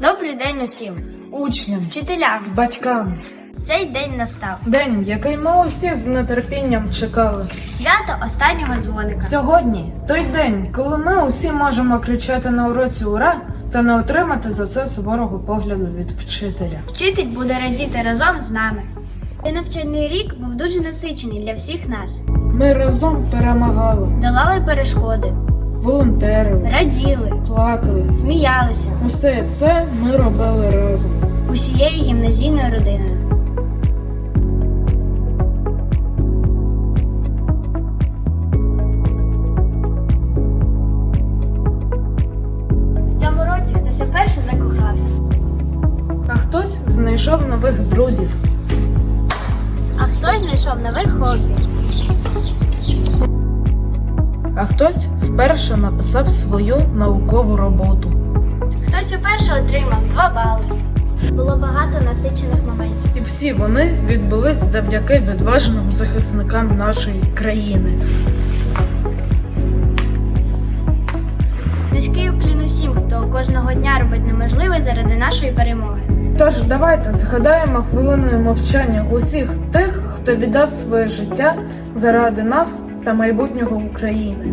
Добрий день усім, Учням, вчителям. батькам. Цей день настав. День, який ми усі з нетерпінням чекали. Свято останнього дзвоника. Сьогодні той день, коли ми усі можемо кричати на уроці ура та не отримати за це суворого погляду від вчителя. Вчитель буде радіти разом з нами. Цей навчальний рік був дуже насичений для всіх нас. Ми разом перемагали, Долали перешкоди, волонтерили, раділи, плакали. сміялися Усе це ми робили разом. усією гімназійною родиною. В цьому році хтось уперше закохався, А хтось знайшов нових друзів. а хтось знайшов нове хобі. А хтось вперше написав свою наукову роботу. Хтось уперше отримав два бали. Було багато насичених моментів. І всі вони відбулись завдяки відважним захисникам нашої країни. Низький уклін усім, хто кожного дня робить неможливе заради нашої перемоги. Тож давайте згадаємо хвилиною мовчання усіх тих, хто віддав своє життя заради нас та майбутнього України.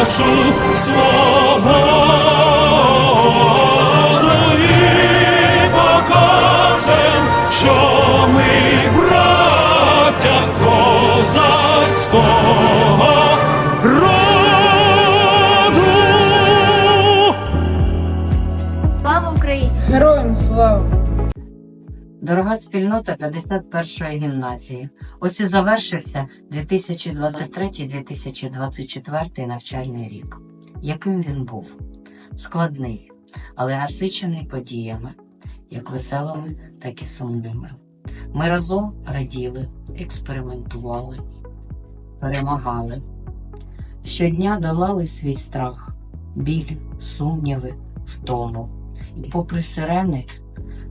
нашу свободу і покажем, що ми браття козацького роду. Слава Україні! Героям слава! Дорога спільнота 51-ї гімназії. Ось і завершився 2023-2024 навчальний рік. Яким він був? Складний, але насичений подіями, як веселими, так і сумними. Ми разом раділи, експериментували, перемагали. Щодня долали свій страх, біль, сумніви, втому. І попри сирени,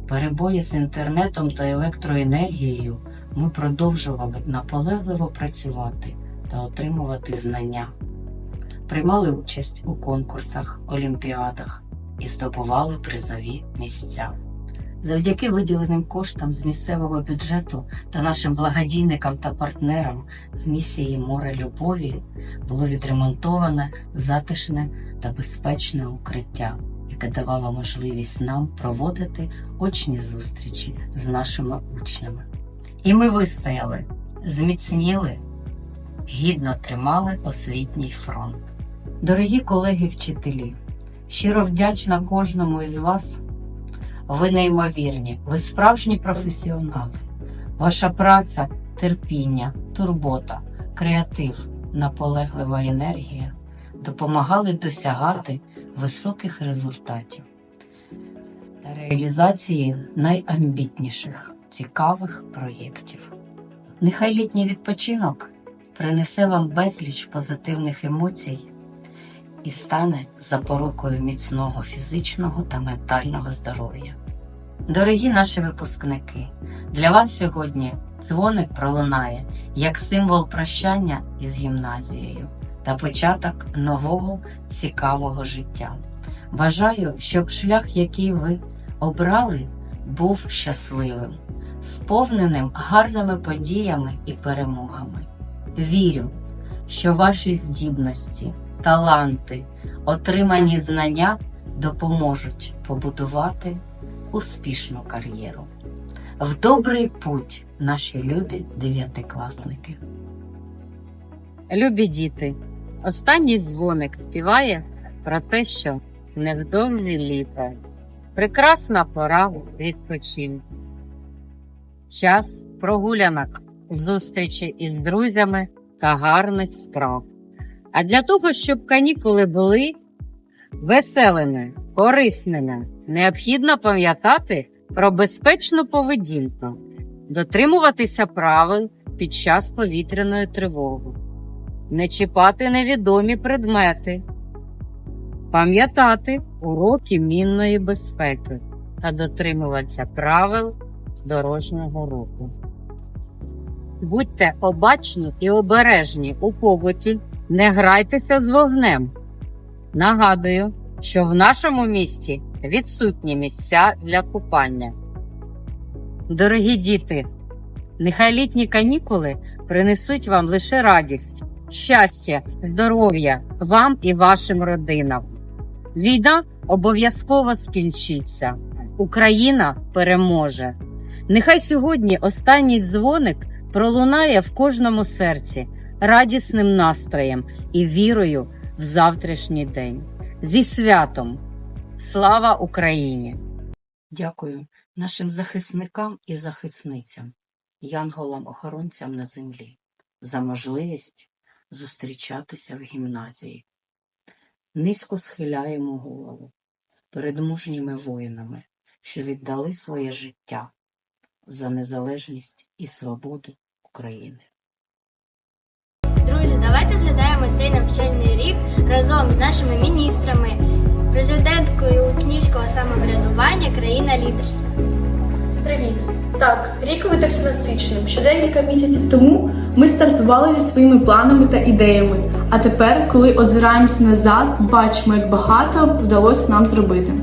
перебої з інтернетом та електроенергією, ми продовжували наполегливо працювати та отримувати знання. Приймали участь у конкурсах, олімпіадах і здобували призові місця. Завдяки виділеним коштам з місцевого бюджету та нашим благодійникам та партнерам з місії Море Любові було відремонтоване затишне та безпечне укриття, яке давало можливість нам проводити очні зустрічі з нашими учнями. І ми вистояли, зміцніли, гідно тримали освітній фронт. Дорогі колеги-вчителі, щиро вдячна кожному із вас. Ви неймовірні, ви справжні професіонали. Ваша праця, терпіння, турбота, креатив, наполеглива енергія допомагали досягати високих результатів та реалізації найамбітніших, цікавих проєктів. Нехай літній відпочинок принесе вам безліч позитивних емоцій і стане запорукою міцного фізичного та ментального здоров'я. Дорогі наші випускники, для вас сьогодні дзвоник пролунає як символ прощання із гімназією та початок нового цікавого життя. Бажаю, щоб шлях, який ви обрали, був щасливим, сповненим гарними подіями і перемогами. Вірю, що ваші здібності, таланти, отримані знання допоможуть побудувати успішну кар'єру. В добрий путь, наші любі дев'ятикласники. Любі діти, останній дзвоник співає про те, що невдовзі літо. Прекрасна пора відпочинку. Час прогулянок, зустрічі із друзями та гарних справ. А для того, щоб канікули були веселими, корисними, необхідно пам'ятати про безпечну поведінку, дотримуватися правил під час повітряної тривоги, не чіпати невідомі предмети, пам'ятати уроки мінної безпеки та дотримуватися правил дорожнього руху. Будьте обачні і обережні у побуті, не грайтеся з вогнем. Нагадую, що в нашому місті відсутні місця для купання. Дорогі діти, нехай літні канікули принесуть вам лише радість, щастя, здоров'я вам і вашим родинам. Війна обов'язково скінчиться. Україна переможе. Нехай сьогодні останній дзвоник пролунає в кожному серці радісним настроєм і вірою в завтрашній день. Зі святом! Слава Україні! Дякую нашим захисникам і захисницям, янголам-охоронцям на землі, за можливість зустрічатися в гімназії. Низько схиляємо голову перед мужніми воїнами, що віддали своє життя за незалежність і свободу України. Друзі, давайте згадаємо цей навчальний рік разом з нашими міністрами, президенткою Учнівського самоврядування країна лідерства. Привіт! Так, рік видався насиченим. Ще декілька місяців тому ми стартували зі своїми планами та ідеями. А тепер, коли озираємося назад, бачимо, як багато вдалося нам зробити.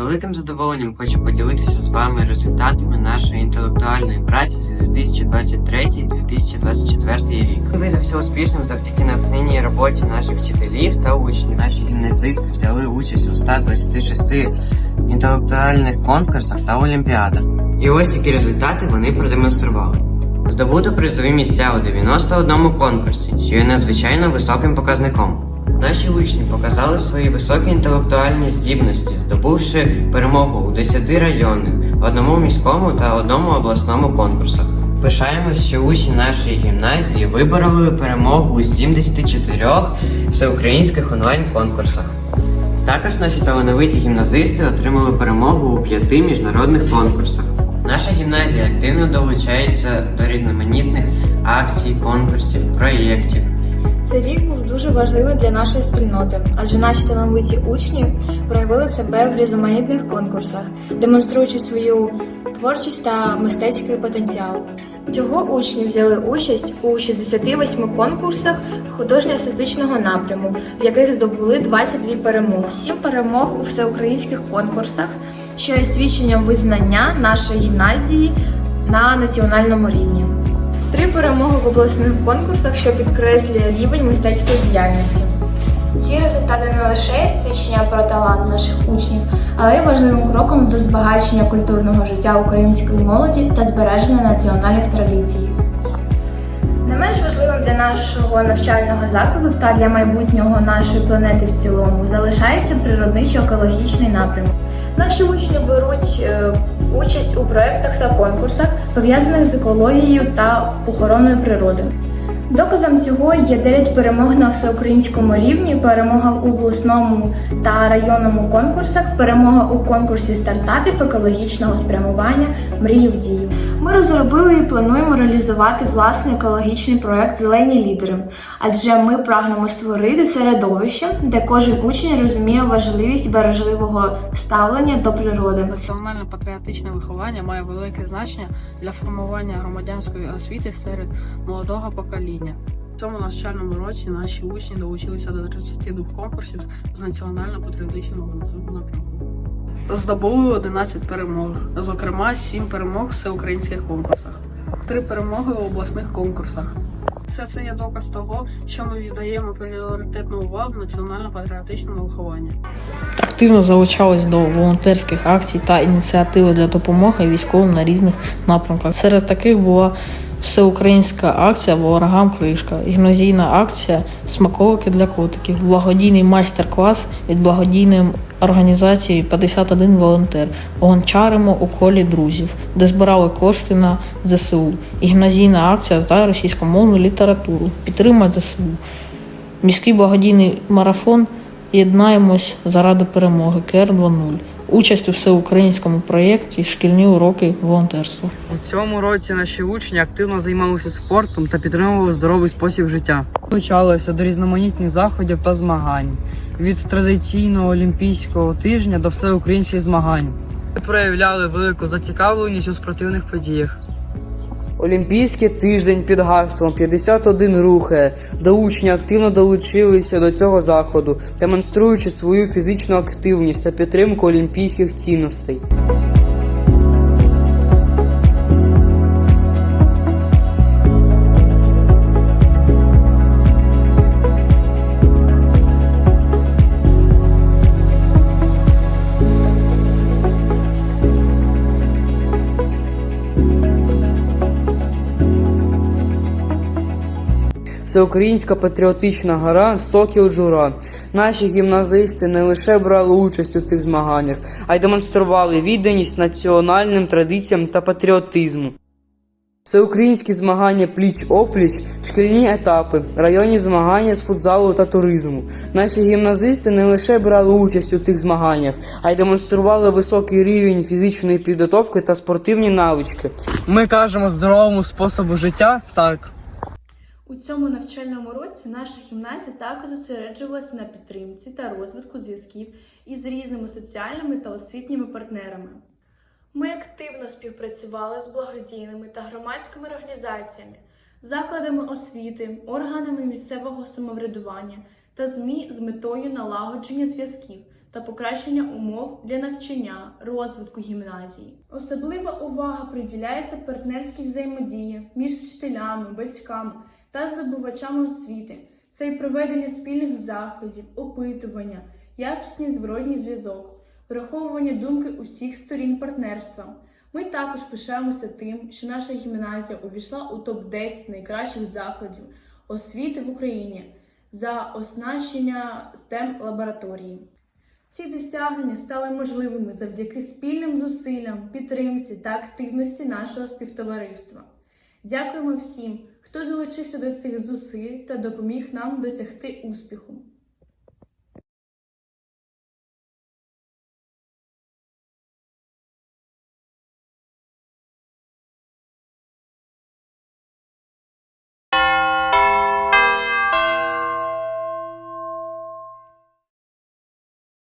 Великим задоволенням хочу поділитися з вами результатами нашої інтелектуальної праці за 2023-2024 рік. Видався успішним завдяки натхненній роботі наших вчителів та учнів. Наші гімназисти взяли участь у 126 інтелектуальних конкурсах та олімпіадах. І ось такі результати вони продемонстрували. Здобуто призові місця у 91 конкурсі, що є надзвичайно високим показником. Наші учні показали свої високі інтелектуальні здібності, здобувши перемогу у 10 районних, одному міському та одному обласному конкурсах. Пишаємось, що учні нашої гімназії вибороли перемогу у 74 всеукраїнських онлайн-конкурсах. Також наші талановиті гімназисти отримали перемогу у п'яти міжнародних конкурсах. Наша гімназія активно долучається до різноманітних акцій, конкурсів, проєктів. Цей рік був дуже важливий для нашої спільноти, адже наші талановиті учні проявили себе в різноманітних конкурсах, демонструючи свою творчість та мистецький потенціал. Цього учні взяли участь у 68 конкурсах художньо-естетичного напряму, в яких здобули 22 перемоги. Сім перемог у всеукраїнських конкурсах, що є свідченням визнання нашої гімназії на національному рівні. Три перемоги в обласних конкурсах, що підкреслює рівень мистецької діяльності. Ці результати не лише свідчення про талант наших учнів, але й важливим кроком до збагачення культурного життя української молоді та збереження національних традицій. Не менш важливим для нашого навчального закладу та для майбутнього нашої планети в цілому залишається природничо-екологічний напрямок. Наші учні беруть е, участь у проєктах та конкурсах, пов'язаних з екологією та охороною природи. Доказом цього є 9 перемог на всеукраїнському рівні, перемога в обласному та районному конкурсах, перемога у конкурсі стартапів екологічного спрямування Мрії в дію. Ми розробили і плануємо реалізувати власний екологічний проект Зелені лідери, адже ми прагнемо створити середовище, де кожен учень розуміє важливість бережливого ставлення до природи. Національне патріотичне виховання має велике значення для формування громадянської освіти серед молодого покоління. В цьому навчальному році наші учні долучилися до 32 конкурсів з національно-патріотичного напрямку. Здобули 11 перемог, зокрема 7 перемог в всеукраїнських конкурсах, 3 перемоги у обласних конкурсах. Все це є доказ того, що ми віддаємо пріоритетну увагу національно-патріотичному вихованню. Активно залучались до волонтерських акцій та ініціативи для допомоги військовим на різних напрямках. Серед таких була всеукраїнська акція Ворогам кришка, гімназійна акція Смаколики для котиків, благодійний майстер-клас від благодійної організації 51 волонтер. Гончаримо у колі друзів, де збирали кошти на ЗСУ. Гімназійна акція за російськомовну літературу. Підтримати ЗСУ. Міський благодійний марафон Єднаємось заради перемоги КР 2.0. Участь у всеукраїнському проєкті Шкільні уроки волонтерства. У цьому році наші учні активно займалися спортом та підтримували здоровий спосіб життя. Долучалися до різноманітних заходів та змагань від традиційного олімпійського тижня до всеукраїнських змагань. Проявляли велику зацікавленість у спортивних подіях. Олімпійський тиждень під гаслом 51 рухає. До учні активно долучилися до цього заходу, демонструючи свою фізичну активність та підтримку олімпійських цінностей. Всеукраїнська патріотична гора Сокіл Джура. Наші гімназисти не лише брали участь у цих змаганнях, а й демонстрували відданість національним традиціям та патріотизму. Всеукраїнські змагання пліч-опліч, шкільні етапи, районні змагання з футзалу та туризму. Наші гімназисти не лише брали участь у цих змаганнях, а й демонстрували високий рівень фізичної підготовки та спортивні навички. Ми кажемо здоровому способу життя так. У цьому навчальному році наша гімназія також зосереджувалася на підтримці та розвитку зв'язків із різними соціальними та освітніми партнерами. Ми активно співпрацювали з благодійними та громадськими організаціями, закладами освіти, органами місцевого самоврядування та ЗМІ з метою налагодження зв'язків та покращення умов для навчання, розвитку гімназії. Особлива увага приділяється партнерській взаємодії між вчителями, батьками та здобувачами освіти. Це і проведення спільних заходів, опитування, якісний зворотній зв'язок, враховування думки усіх сторін партнерства. Ми також пишаємося тим, що наша гімназія увійшла у топ-10 найкращих закладів освіти в Україні за оснащення STEM лабораторії. Ці досягнення стали можливими завдяки спільним зусиллям, підтримці та активності нашого співтовариства. Дякуємо всім, хто долучився до цих зусиль та допоміг нам досягти успіху.